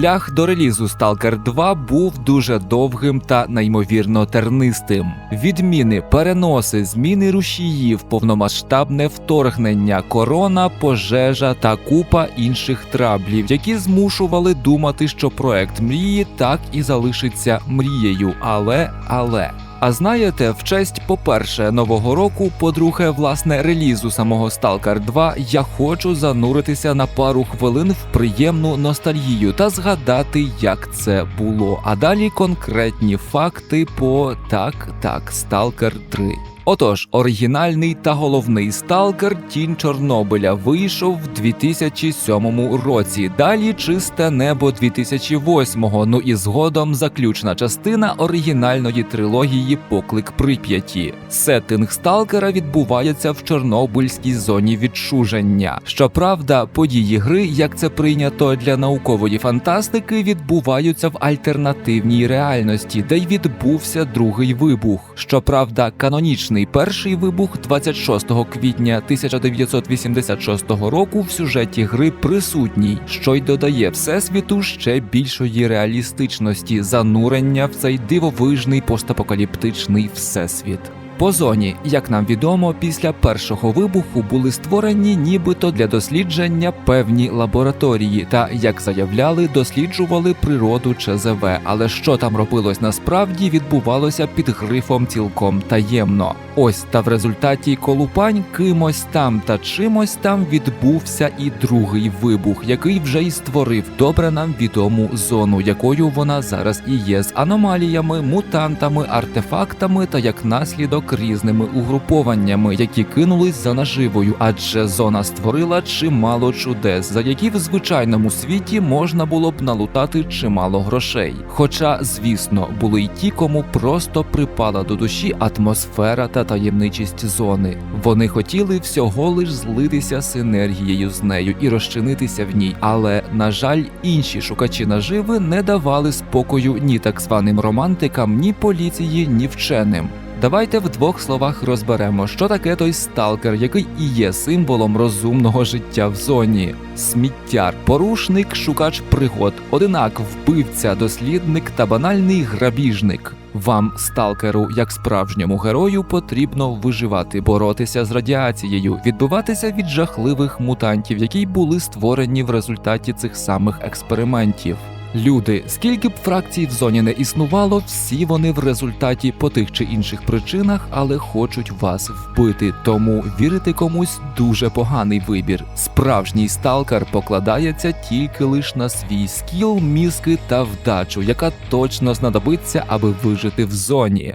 Шлях до релізу Stalker 2 був дуже довгим та неймовірно тернистим. Відміни, переноси, зміни рушіїв, повномасштабне вторгнення, корона, пожежа та купа інших траблів, які змушували думати, що проект мрії так і залишиться мрією. Але але. А знаєте, в честь, по-перше, нового року, по-друге, власне, релізу самого Stalker 2, я хочу зануритися на пару хвилин в приємну ностальгію та згадати, як це було. А далі конкретні факти по так, так, Stalker 3. Отож, оригінальний та головний сталкер Тінь Чорнобиля вийшов в 2007 році. Далі чисте небо 2008-го, Ну і згодом заключна частина оригінальної трилогії Поклик Прип'яті. Сеттинг сталкера відбувається в Чорнобильській зоні відчуження. Щоправда, події гри, як це прийнято для наукової фантастики, відбуваються в альтернативній реальності, де й відбувся другий вибух. Щоправда, канонічний перший вибух 26 квітня 1986 року в сюжеті гри присутній, що й додає всесвіту ще більшої реалістичності занурення в цей дивовижний постапокаліптичний всесвіт. По зоні, як нам відомо, після першого вибуху були створені нібито для дослідження певні лабораторії, та як заявляли, досліджували природу ЧЗВ. Але що там робилось насправді, відбувалося під грифом цілком таємно. Ось та в результаті колупань кимось там та чимось там відбувся і другий вибух, який вже й створив добре нам відому зону, якою вона зараз і є, з аномаліями, мутантами, артефактами та як наслідок різними угрупованнями, які кинулись за наживою, адже зона створила чимало чудес, за які в звичайному світі можна було б налутати чимало грошей. Хоча, звісно, були й ті, кому просто припала до душі атмосфера та таємничість зони. Вони хотіли всього лиш злитися синергією з нею і розчинитися в ній, але на жаль, інші шукачі наживи не давали спокою ні так званим романтикам, ні поліції, ні вченим. Давайте в двох словах розберемо, що таке той сталкер, який і є символом розумного життя в зоні. Сміттяр, порушник, шукач пригод, одинак, вбивця, дослідник та банальний грабіжник. Вам, сталкеру, як справжньому герою, потрібно виживати, боротися з радіацією, відбиватися від жахливих мутантів, які були створені в результаті цих самих експериментів. Люди, скільки б фракцій в зоні не існувало, всі вони в результаті по тих чи інших причинах, але хочуть вас вбити. Тому вірити комусь дуже поганий вибір. Справжній сталкер покладається тільки лиш на свій скіл, мізки та вдачу, яка точно знадобиться, аби вижити в зоні.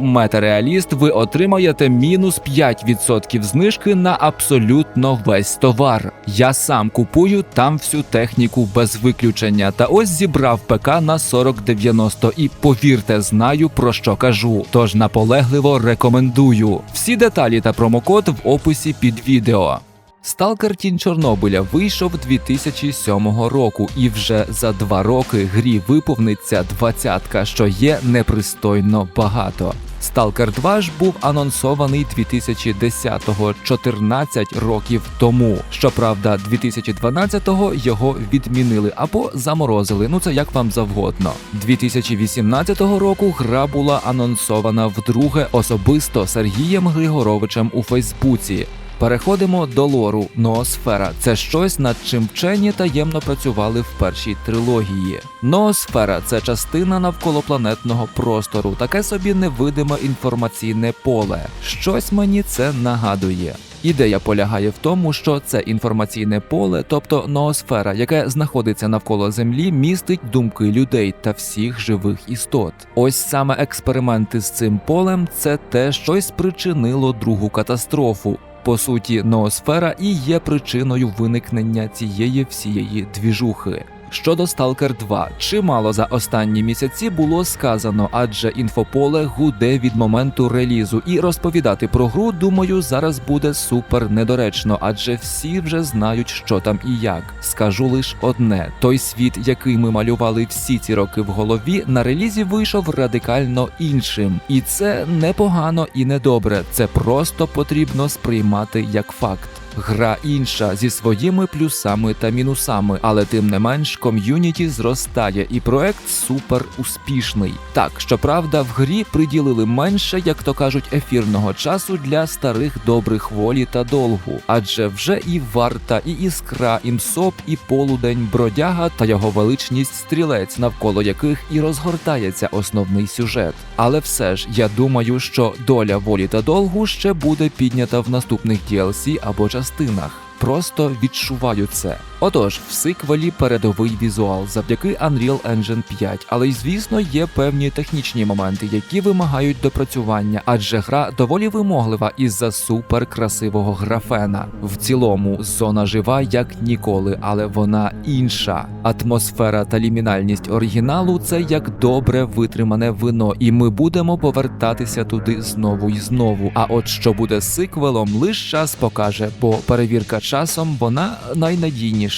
Метареаліст, ви отримаєте мінус 5% знижки на абсолютно весь товар. Я сам купую там всю техніку без виключення. Та ось зібрав ПК на 4090 і повірте, знаю про що кажу. Тож наполегливо рекомендую. Всі деталі та промокод в описі під відео. Сталкер Тінь Чорнобиля вийшов 2007 року, і вже за два роки грі виповниться двадцятка, що є непристойно багато. Сталкер 2 ж був анонсований 2010-го, 14 років тому. Щоправда, 2012-го його відмінили або заморозили. Ну це як вам завгодно. 2018 року гра була анонсована вдруге особисто Сергієм Григоровичем у Фейсбуці. Переходимо до лору. Ноосфера це щось, над чим вчені таємно працювали в першій трилогії. Ноосфера це частина навколопланетного простору, таке собі невидиме інформаційне поле. Щось мені це нагадує. Ідея полягає в тому, що це інформаційне поле, тобто ноосфера, яке знаходиться навколо Землі, містить думки людей та всіх живих істот. Ось саме експерименти з цим полем це те, що й спричинило другу катастрофу. По суті, ноосфера і є причиною виникнення цієї всієї двіжухи. Щодо Stalker 2, чимало за останні місяці було сказано, адже інфополе гуде від моменту релізу, і розповідати про гру, думаю, зараз буде супер недоречно, адже всі вже знають, що там і як. Скажу лише одне: той світ, який ми малювали всі ці роки в голові, на релізі вийшов радикально іншим, і це непогано і не добре. Це просто потрібно сприймати як факт. Гра інша зі своїми плюсами та мінусами, але тим не менш ком'юніті зростає, і проект супер успішний. Так, щоправда, в грі приділили менше, як то кажуть, ефірного часу для старих добрих волі та долгу, адже вже і варта, і іскра, і мсоп, і полудень, бродяга та його величність стрілець, навколо яких і розгортається основний сюжет. Але все ж я думаю, що доля волі та долгу ще буде піднята в наступних DLC або частинах. Просто відчуваю це. Отож, в сиквелі передовий візуал завдяки Unreal Engine 5, але й звісно є певні технічні моменти, які вимагають допрацювання, адже гра доволі вимоглива із-за супер красивого графена. В цілому зона жива як ніколи, але вона інша. Атмосфера та лімінальність оригіналу це як добре витримане вино, і ми будемо повертатися туди знову і знову. А от що буде з сиквелом, лише час покаже, бо перевірка часом вона найнадійніша.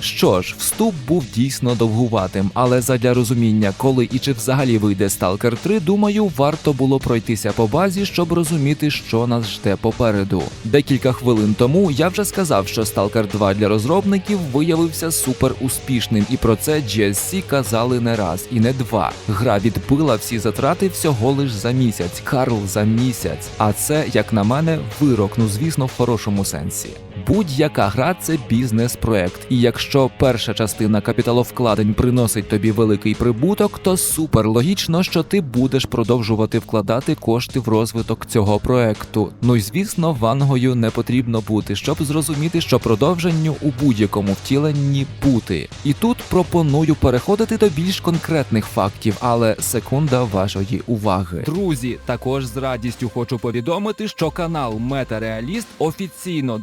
Що ж, вступ був дійсно довгуватим, але задля розуміння, коли і чи взагалі вийде Stalker 3, думаю, варто було пройтися по базі, щоб розуміти, що нас жде попереду. Декілька хвилин тому я вже сказав, що Stalker 2 для розробників виявився супер успішним, і про це GSC казали не раз і не два. Гра відбила всі затрати всього лиш за місяць. Карл за місяць. А це, як на мене, вирок, ну звісно, в хорошому сенсі. Будь-яка гра це бізнес-проект, і якщо перша частина капіталовкладень приносить тобі великий прибуток, то супер логічно, що ти будеш продовжувати вкладати кошти в розвиток цього проекту. Ну й звісно, вангою не потрібно бути, щоб зрозуміти, що продовженню у будь-якому втіленні бути. І тут пропоную переходити до більш конкретних фактів, але секунда вашої уваги. Друзі, також з радістю хочу повідомити, що канал Метареаліст офіційно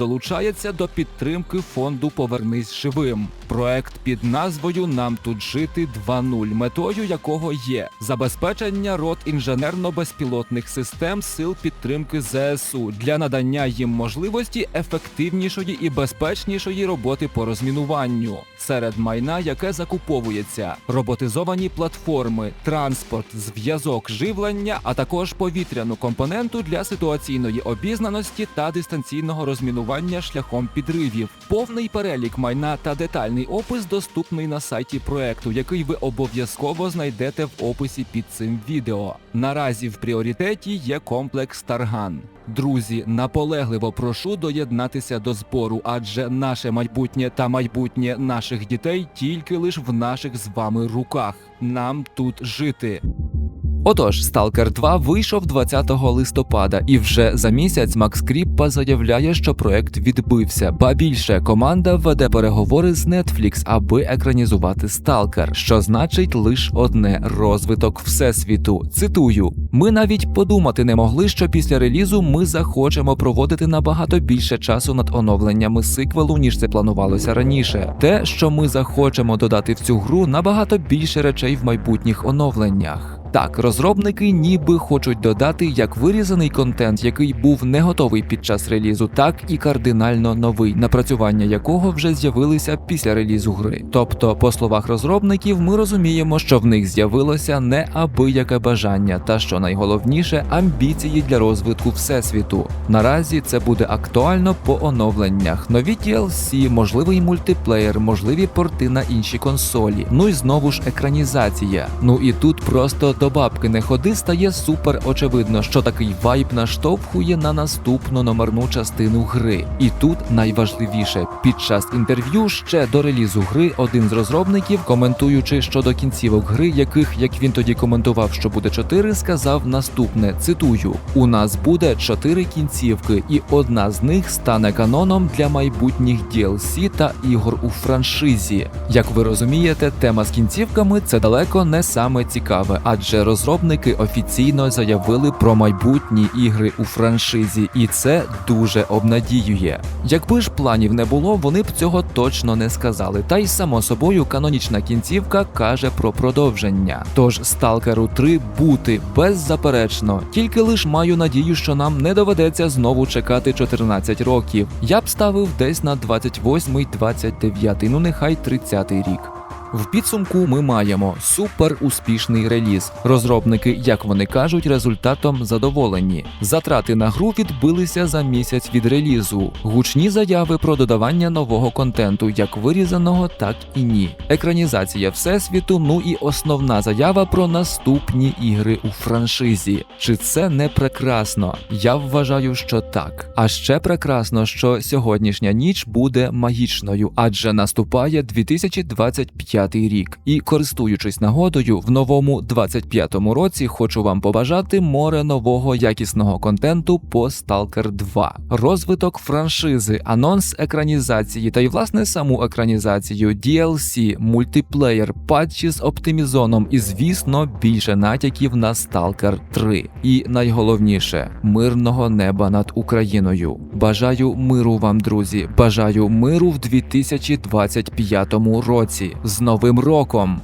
долучається до підтримки фонду Повернись живим. Проект під назвою Нам тут жити 2.0, метою якого є забезпечення рот інженерно-безпілотних систем сил підтримки ЗСУ. Для надання їм можливості ефективнішої і безпечнішої роботи по розмінуванню. Серед майна, яке закуповується, роботизовані платформи, транспорт, зв'язок, живлення, а також повітряну компоненту для ситуаційної обізнаності та дистанційного розмінування шляхом підривів. Повний перелік майна та детальний опис доступний на сайті проекту, який ви обов'язково знайдете в описі під цим відео. Наразі в пріоритеті є комплекс Тарган. Друзі, наполегливо прошу доєднатися до збору, адже наше майбутнє та майбутнє наших дітей тільки лиш в наших з вами руках. Нам тут жити. Отож, Stalker 2 вийшов 20 листопада, і вже за місяць Макс Кріппа заявляє, що проект відбився. Ба більше команда веде переговори з Netflix, аби екранізувати Stalker, що значить лише одне розвиток всесвіту. Цитую: ми навіть подумати не могли, що після релізу ми захочемо проводити набагато більше часу над оновленнями сиквелу, ніж це планувалося раніше. Те, що ми захочемо додати в цю гру, набагато більше речей в майбутніх оновленнях. Так, розробники ніби хочуть додати як вирізаний контент, який був не готовий під час релізу, так і кардинально новий, напрацювання якого вже з'явилися після релізу гри. Тобто, по словах розробників, ми розуміємо, що в них з'явилося неабияке бажання, та що найголовніше амбіції для розвитку всесвіту. Наразі це буде актуально по оновленнях, нові DLC, можливий мультиплеєр, можливі порти на інші консолі. Ну і знову ж екранізація. Ну і тут просто до бабки не ходи стає супер очевидно, що такий вайб наштовхує на наступну номерну частину гри. І тут найважливіше під час інтерв'ю ще до релізу гри один з розробників, коментуючи щодо кінцівок гри, яких як він тоді коментував, що буде 4, сказав наступне: цитую: у нас буде 4 кінцівки, і одна з них стане каноном для майбутніх DLC та ігор у франшизі. Як ви розумієте, тема з кінцівками це далеко не саме цікаве, адже розробники офіційно заявили про майбутні ігри у франшизі, і це дуже обнадіює. Якби ж планів не було, вони б цього точно не сказали. Та й само собою канонічна кінцівка каже про продовження. Тож Сталкеру 3 бути беззаперечно, тільки лиш маю надію, що нам не доведеться знову чекати 14 років. Я б ставив десь на 28-29, ну нехай 30 рік. В підсумку ми маємо супер успішний реліз. Розробники, як вони кажуть, результатом задоволені. Затрати на гру відбилися за місяць від релізу. Гучні заяви про додавання нового контенту, як вирізаного, так і ні. Екранізація всесвіту. Ну і основна заява про наступні ігри у франшизі. Чи це не прекрасно? Я вважаю, що так. А ще прекрасно, що сьогоднішня ніч буде магічною, адже наступає 2025 рік. І користуючись нагодою, в новому 25-му році хочу вам побажати море нового якісного контенту по Stalker 2, розвиток франшизи, анонс екранізації та й власне саму екранізацію, DLC, мультиплеєр, патчі з оптимізоном і, звісно, більше натяків на Stalker 3. І найголовніше мирного неба над Україною. Бажаю миру вам, друзі. Бажаю миру в 2025 році. З Новим роком!